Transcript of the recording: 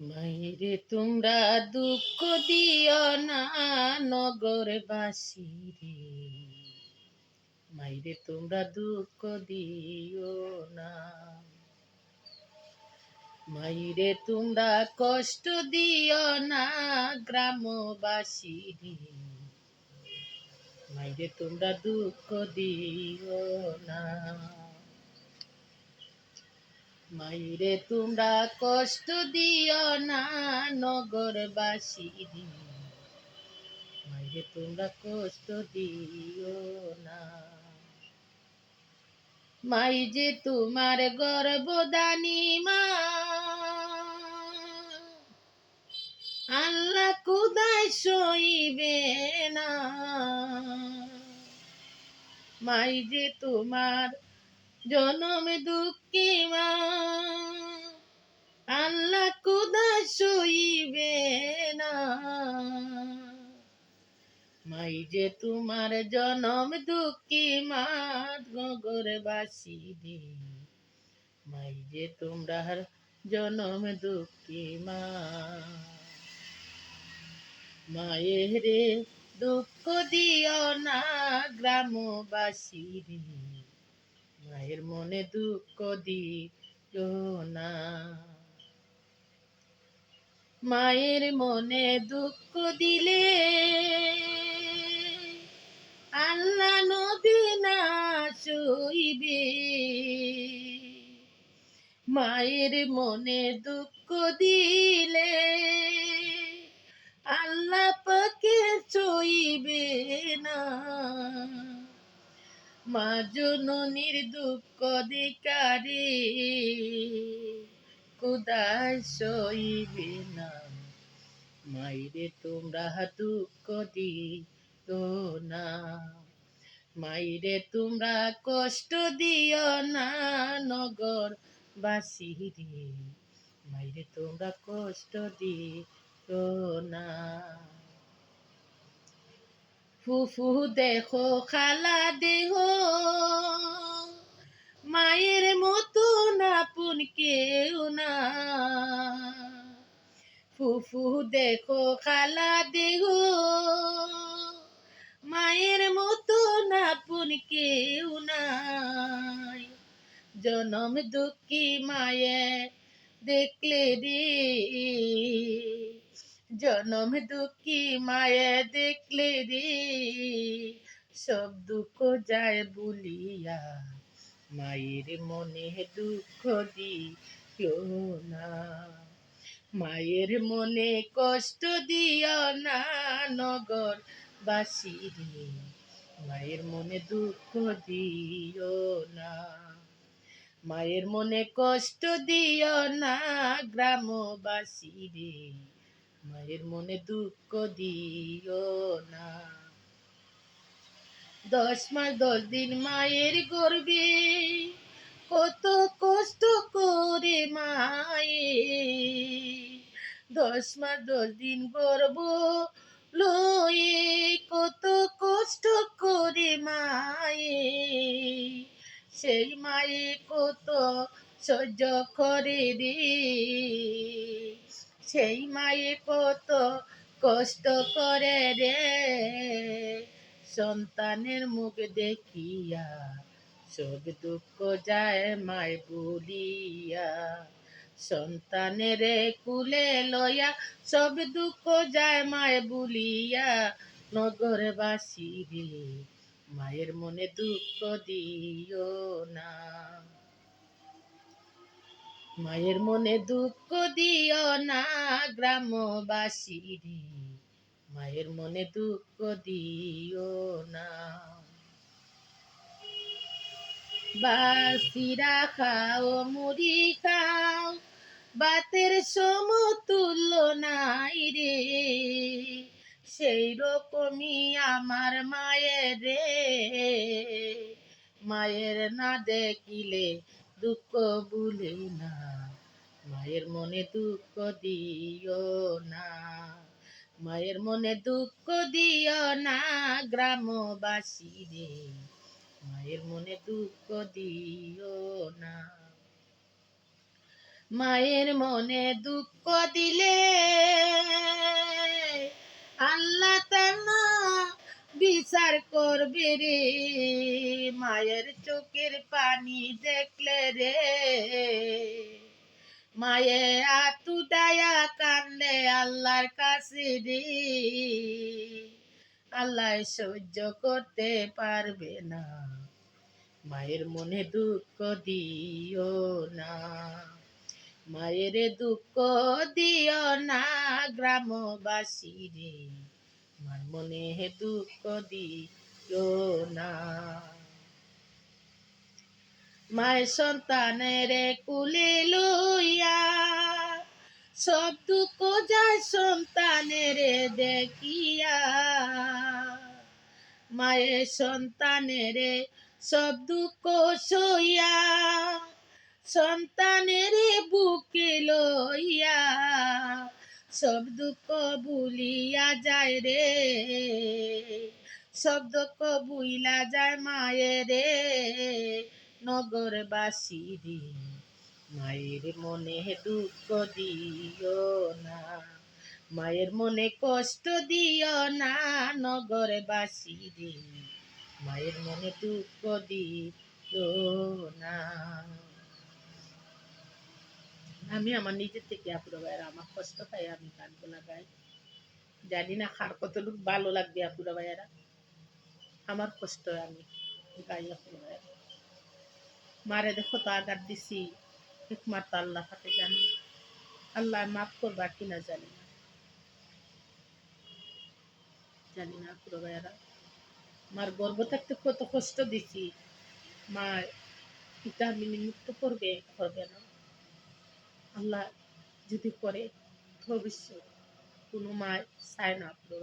মাইরে তোমরা দুঃখ দিও না, নগরবাসী রে। মাইরে তোমরা দুঃখ দিও না। মাইরে তোমরা কষ্ট দিও না, গ্রামবাসী রে। মাইরে তোমরা দুঃখ দিও না। মাইরে, তোমরা কষ্ট দিও না নগরবাসী। মাইরে, তোমরা কষ্ট দিও না। মাই যে তোমার গর্বদানি মা, আল্লাহ কুদায় সইবে না? মাই যে তোমার জনম দুঃখী মা, আল্লাহ কুদায় সইবে না। মাই যে তোমার জনম দুঃখী মা, গগরবাসী রে। মাই যে তোমরা জনম দুঃখী মা। মায়ের দুঃখ দিও না গ্রামবাসী রে। মায়ের মনে দুঃখ দিও না। মায়ের মনে দুঃখ দিলে আল্লাহ নবী না সইবে মায়ের মনে দুঃখ দিলে মা জননীর দুঃখ দেখারে কোদায় সইবে না। মাইরে তোমরা দুঃখ দিও না। মাইরে তোমরা কষ্ট দিও না নগর বাসি রে। মাইরে তোমরা কষ্ট দিও না। ফুফু দেখো, খালা দেহ। মায়ের মতো আপন কেউ না। ফুফু দেখো, খালা দেহ। মায়ের মতো আপন কেউ নাই। জনম দুঃখী মায়ে দেখলে রে। জনম দুঃখী মায়ে দেখলে রে। সব দুঃখ যায় বলিয়া মায়ের মনে দুঃখ দিও না। মায়ের মনে কষ্ট দিও না নগর বাসি রে। মায়ের মনে দুঃখ দিও না। মায়ের মনে কষ্ট দিও না গ্রামবাসী রে। মায়ের মনে দুঃখ দিও না। দশ মাস, দশ দিন মায়ের গর্বে, কত কষ্ট করে মায়ে। দশ মাস, দশ দিন গর্ব লয়ে, কত কষ্ট করে মায়ে। সেই মায়ে কত সহ্য করে রে। সেই মায়ে কত কষ্ট করে রে। সন্তানের মুখ দেখিয়া সব দুঃখ যায় মায় বলিয়া। সন্তানের কুলে লয়া সব দুঃখ যায় মায় বলিয়া। নগরবাসী রে, মায়ের মনে দুঃখ দিও না। মায়ের মনে দুঃখ দিও না গ্রামবাসী রে। মায়ের মনে দুঃখ দিও না। বাসিরা খাও মুড়ি খাও, বাতের সমতুল্য নাই রে। সেই রকমই আমার মায়ের রে। মায়ের না দেখিলে দুঃখ ভুলে না, মায়ের মনে দুঃখ দিও না। মায়ের মনে দুঃখ দিও না, গ্রামবাসী রে। মায়ের মনে দুঃখ দিও না। মায়ের মনে দুঃখ দিলে আল্লাহ তাআলা বিচার করবে রে। মায়ের চোখের পানি দেখলে রে। মায়ে আতু দায়া কান্দে আল্লাহর কাছে রে আল্লাহ সহ্য করতে পারবে না। মায়ের মনে দুঃখ দিও না। মায়ের দুঃখ দিও না গ্রামবাসী রে। মার মনে দুঃখ দিও না। মায়ের সন্তানের কুলে লইয়া, সব দুঃখ যায় সন্তানের দেখিয়া। মায়ের সন্তানের সব দুঃখ সইয়া, সন্তানের বুকে লইয়া, সব দুঃখ ভুলিয়া যায় রে, সব দুঃখ বুইলা যায় মায়ের। নগরবাসী রে। মায়ের মনে দুঃখ দিও না, মায়ের মনে কষ্ট দিও না নগরবাসী রে। মায়ের মনে দুঃখ দিও না। আমি আমার নিজের থেকে আপুরা ভাইয়েরা আমার কষ্ট পাই, আমি গানগুলা গাই। জানি না কার কতটুক ভালো লাগবে আপুরা ভাইয়েরা। আমার কষ্ট আমি গাই আপুরা ভাইয়েরা। মারে দেখো তো আঘাত দিছি। একমাত্র আল্লাহ হাতে জানি। আল্লাহ মাফ করবা কিনা জানি না। জানি না আপুরা ভাইয়েরা। মার গর্ব থাকতে কত কষ্ট দিছি। মা পিতা আমি মুক্ত করবে করবে না আল্লাহ যদি করে, ভবিষ্যৎ কোনো মা চায় না পুরো